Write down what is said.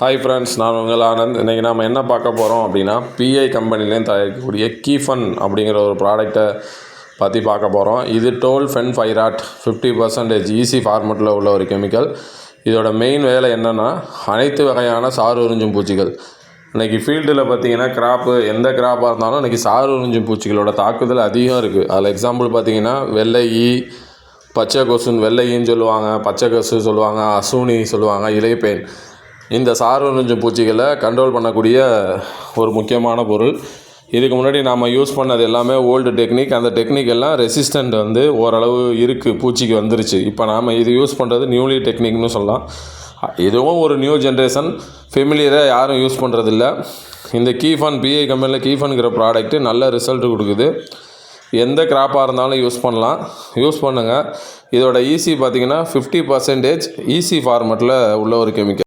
Hi friends நான் உங்கள் ஆனந்த். இன்றைக்கி நம்ம என்ன பார்க்க போகிறோம் அப்படின்னா பிஐ கம்பெனிலேருந்து தயாரிக்கக்கூடிய கீஃபன் அப்படிங்கிற ஒரு ப்ராடக்ட்டை பற்றி பார்க்க போகிறோம் இது டோல் ஃபென் ஃபைராட் ஃபிஃப்டி பர்சன்டேஜ் ஈஸி ஃபார்மெட்டில் உள்ள ஒரு கெமிக்கல் இதோட மெயின் வேலை என்னென்னா அனைத்து வகையான சாறு உறிஞ்சும் பூச்சிகள். இன்றைக்கி ஃபீல்டில் பார்த்தீங்கன்னா கிராப்பு எந்த கிராப்பாக இருந்தாலும் இன்றைக்கி சாறு உறிஞ்சும் பூச்சிகளோட தாக்குதல் அதிகம் இருக்குது அதில் எக்ஸாம்பிள் பார்த்தீங்கன்னா வெள்ளை ஈ பச்சை கொசுன்னு வெள்ளையின்னு சொல்லுவாங்க பச்சை கொசு சொல்லுவாங்க அசூனி சொல்லுவாங்க இலைப்பேன். இந்த சார் பூச்சிகளை கண்ட்ரோல் பண்ணக்கூடிய ஒரு முக்கியமான பொருள். இதுக்கு முன்னாடி நாம் யூஸ் பண்ணது எல்லாமே ஓல்டு டெக்னிக் அந்த டெக்னிக் எல்லாம் ரெசிஸ்டண்ட் வந்து ஓரளவு இருக்குது பூச்சிக்கு வந்துருச்சு. இப்போ நாம் இது யூஸ் பண்ணுறது நியூலி டெக்னிக்னு சொல்லலாம். இதுவும் ஒரு நியூ ஜென்ரேஷன் ஃபெமிலியராக யாரும் யூஸ் பண்ணுறதில்ல இந்த கீஃபன் பிஐ கம்பெனியில் கீஃபனுங்கிற ப்ராடக்ட்டு நல்ல ரிசல்ட் கொடுக்குது. எந்த கிராப்பாக இருந்தாலும் யூஸ் பண்ணலாம். யூஸ் பண்ணுங்கள் இதோட ஈசி பார்த்தீங்கன்னா ஃபிஃப்டி பர்சன்டேஜ் ஈசி ஃபார்மெட்டில் உள்ள ஒரு கெமிக்கல்